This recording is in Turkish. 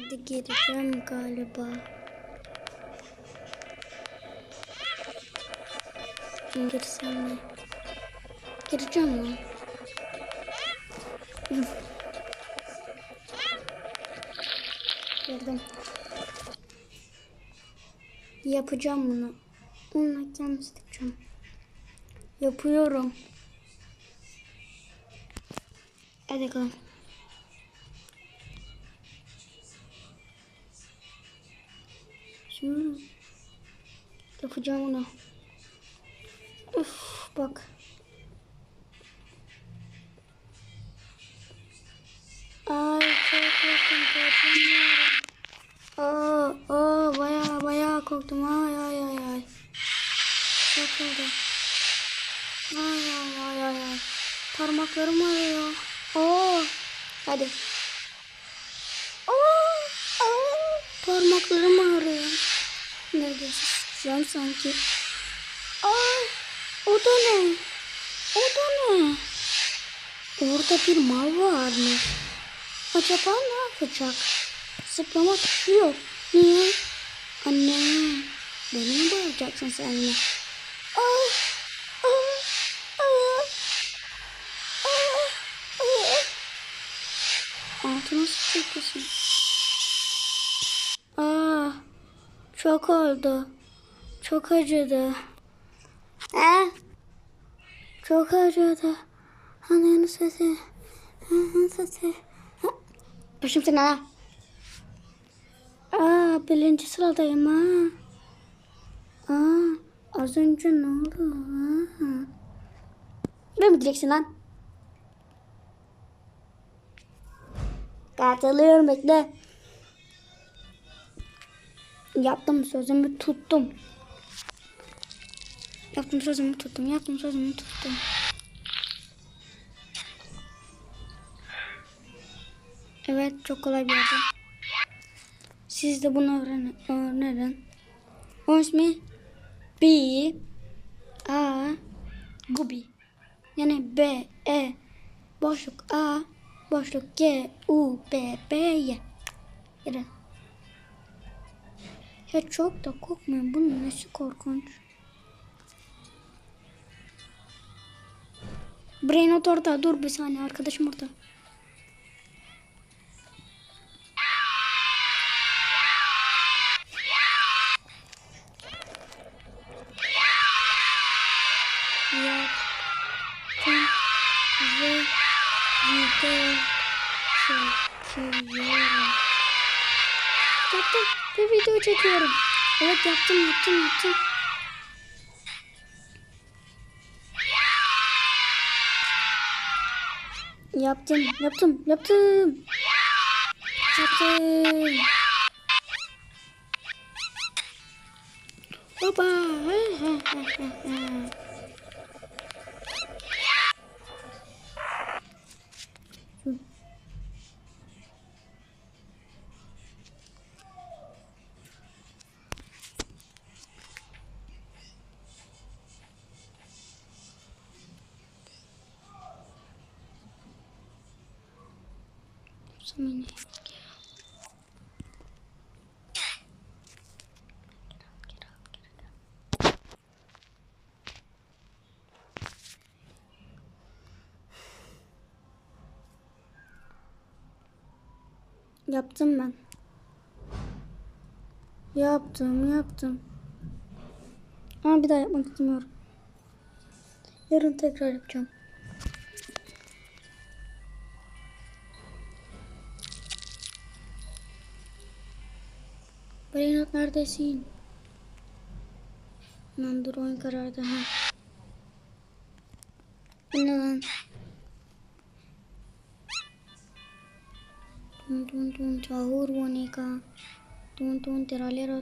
Hadi gireceğim galiba. Girsem mi? Gireceğim. Hı. Girdim. Yapacağım bunu. Onunla kendimi sıkacağım. Yapıyorum. Hadi bakalım. Yapacağım onu. Üf bak. Ay çok korktum korktum. Aa, aa baya baya korktum. Ay ay ay ay. Çok oldu. Ay ay ay ay ay. Parmaklarım ağrıyor. Oo. Hadi. Aa, aa. Parmaklarım. Sıçacağım sanki. Ay. O da ne? O da ne? Orada bir mal var mı? Acaba ne yapacak? Zıplama tuşu yok. Niye? Anne. Beni mi bağıracaksın sen yine? Ay. Ay. Ay. Ay. Ay. Altına sıçratırsın. Aa. Çok oldu. Çok acıdı. He? Çok acıdı. Annenin sesi. Annenin sesi. Başım sana. ha. Aa, birinci sıradayım ha. Aa, az önce ne oldu? Ha. Ne mi diyeceksin lan? Katılıyorum bekle. Yaptım sözümü tuttum. Yaptım sözümü tuttum. Yaptım sözümü tuttum. Evet çok kolay bir yerde. Siz de bunu öğrenin. öğrenin. Onun ismi B A Gubi. Yani B E boşluk A boşluk G U B B Y. Yürü. Ya çok da korkmayın. Bunun nesi korkunç? Brainot orada. Dur bir saniye. Arkadaşım orada. Yaptım ve video çekiyorum. Evet yaptım yaptım yaptım. Yaptım yaptım yaptım. Yaptım. Baba. Samimi. Yaptım ben. Yaptım, yaptım. Ama bir daha yapmak istemiyorum. Yarın tekrar yapacağım. Berenat neredesin? Lan dur oyun karardı ha. Bu ne lan? Tun tun tun sahur होने का tun tun तेरा ले रहा